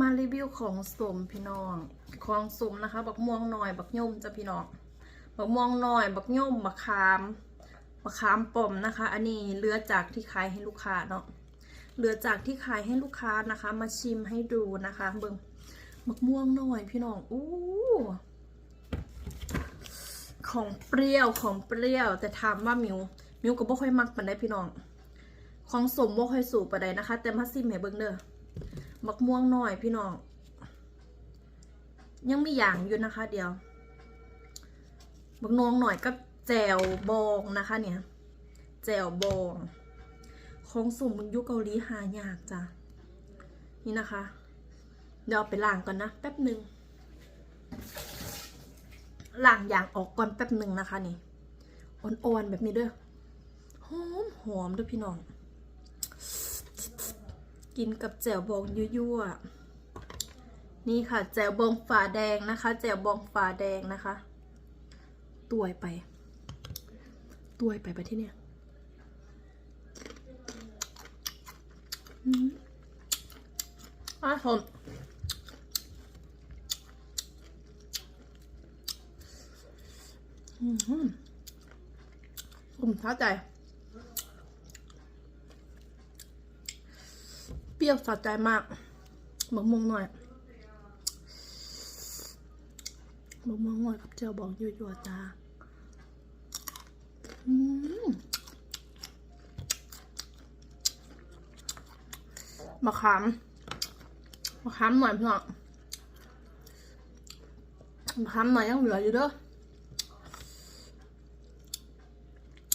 มารีวิวของสมพี่น้อง ของสมนะคะ บักม่วงหน่อย บักย่มจ้ะพี่น้อง บักม่วงหน่อย บักย่มบักขาม บักขามป่อมนะคะ อันนี้เหลือจากที่ขายให้ลูกค้าเนาะเหลือจากที่ขายให้ลูกค้านะคะ มาชิมให้ดูนะคะ เบิ่งบักม่วงหน่อยพี่น้อง อู้ของเปรี้ยวของเปรี้ยว แต่ถามว่ามิวมิวก็บ่ค่อยมักปานใดพี่น้อง ของสมบ่ค่อยสูบปานใดนะคะ แต่มาซิมให้เบิ่งเด้อ บักม่วงหน่อยพี่น้อง ยังมีอย่างอยู่นะคะเดียว บักนวงหน่อยกับแจวบองนะคะเนี่ย แจวบอง ของสุ่มมึงยุคเกาหลีหายากจ้ะ นี่นะคะ เดี๋ยวเอาไปล้างก่อนนะ แป๊บหนึ่งล้างอย่างออกก่อนแป๊บหนึ่งนะคะนี่ อ่อนๆแบบนี้ด้อหอมหอมๆด้วยพี่น้อง กินกับแจ่วบองยั่วๆนี่ค่ะ แจ่วบองฝาแดงนะคะ แจ่วบองฝาแดงนะคะตวยไปตวยไปไปที่เนี่ยอืมอะชมอืมผมเท้าใจ เป รี้ยวสะใจมากมะม่วงหน่อยมะม่วงหน่อยกับเจียวบองยั่วๆจ้าอืมมะขามมะขามหน่อยเพื่อนมะขามหน่อยยังเหลืออยู่เด้อ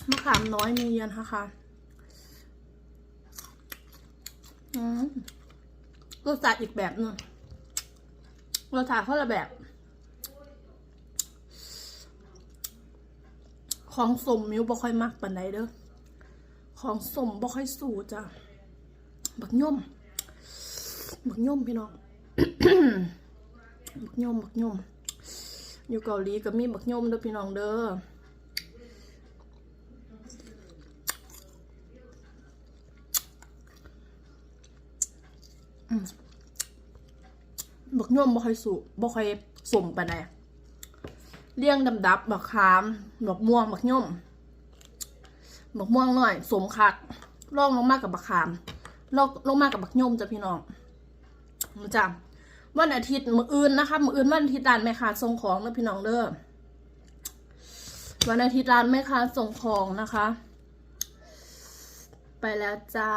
มะขามน้อยมีเย็นค่ะค่ะ อืม รสชาติอีกแบบหนึงรสชาติคนละแบบ ของสมมิวบ่ค่อยมักปานใดเด้อ ของสมบ่ค่อยสู่จ้ะ บักย่อมบักย่อมพี่น้อง บักย่อมบักย่อมอยู่เกาหลีก็มีบักย่อมเด้อพี่น้องเด้อ บักย่อมบ่ค่อยสุบ่ค่อยสมปานใดเลี้ยงดำดับบักขามบักม่วงบักย่อมบักม่วงหน่อย สมคักลองลงมากกับบักขามลองลงมากับบักย่อมจ้ะพี่น้องจ้ะวันอาทิตย์มื้ออื่นนะคะมื้ออื่นวันอาทิตย์ร้านแม่ค้าส่งของเด้อพี่น้องเด้อวันอาทิตย์ร้านแม่ค้าส่งของนะคะ ไปแล้วจ้า